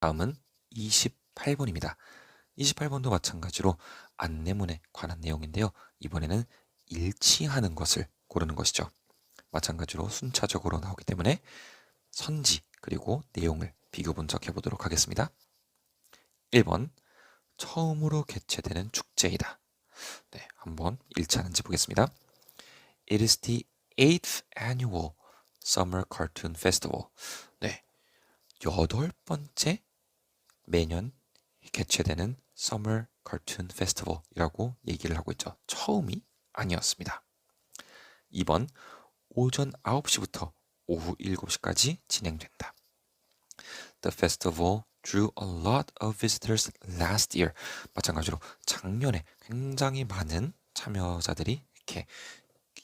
다음은 28번입니다. 28번도 마찬가지로 안내문에 관한 내용인데요. 이번에는 일치하는 것을 고르는 것이죠. 마찬가지로 순차적으로 나오기 때문에 선지 그리고 내용을 비교 분석해 보도록 하겠습니다. 1번 처음으로 개최되는 축제이다. 네, 한번 일치하는지 보겠습니다. It is the eighth annual Summer Cartoon Festival. 네, 여덟 번째 매년 개최되는 Summer Cartoon Festival이라고 얘기를 하고 있죠. 처음이 아니었습니다. 2번 오전 9시부터 오후 7시까지 진행된다. The festival drew a lot of visitors last year. 마찬가지로 작년에 굉장히 많은 참여자들이 이렇게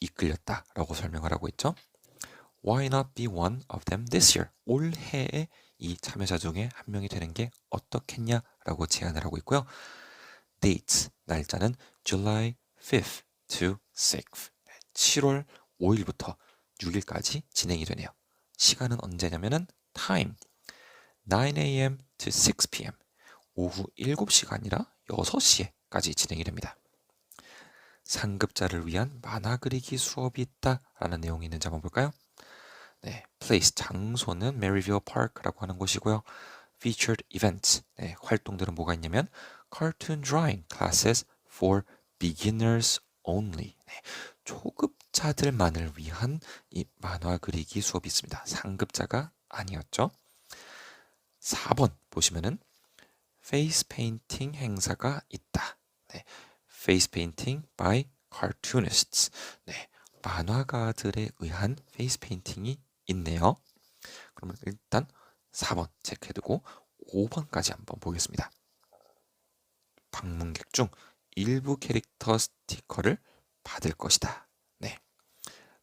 이끌렸다라고 설명을 하고 있죠. Why not be one of them this year? 올해의 이 참여자 중에 한 명이 되는 게 어떻겠냐라고 제안을 하고 있고요. Dates 날짜는 July 5th to 6th. 7월 5일부터 6일까지 진행이 되네요. 시간은 언제냐면은 time 9am to 6pm 오후 7시가 아니라 6시에까지 진행이 됩니다. 상급자를 위한 만화 그리기 수업이 있다라는 내용이 있는지 한번 볼까요? 네, place 장소는 Maryville Park라고 하는 곳이고요. featured events 네, 활동들은 뭐가 있냐면 cartoon drawing classes for beginners only 네, 초급자들만을 위한 이 만화 그리기 수업이 있습니다. 상급자가 아니었죠. 4번 보시면은 face painting 행사가 있다. 네, face painting by cartoonists. 네, 만화가들에 의한 face painting이 있네요. 그러면 일단 4번 체크해두고 5번까지 한번 보겠습니다. 방문객 중 일부 캐릭터 스티커를 받을 것이다. 네.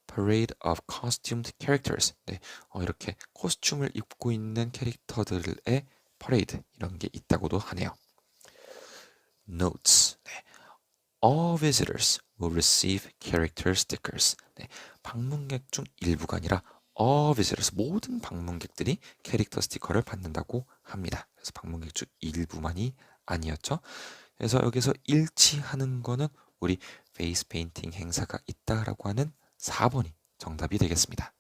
Parade of Costumed Characters. 네. 어, 이렇게 코스튬을 입고 있는 캐릭터들의 퍼레이드 이런 게 있다고도 하네요. Notes. 네. All visitors will receive character stickers. 네. 방문객 중 일부가 아니라 visitors 모든 방문객들이 캐릭터 스티커를 받는다고 합니다. 그래서 방문객 중 일부만이 아니었죠. 그래서 여기서 일치하는 거는 우리 페이스 페인팅 행사가 있다라고 하는 4번이 정답이 되겠습니다.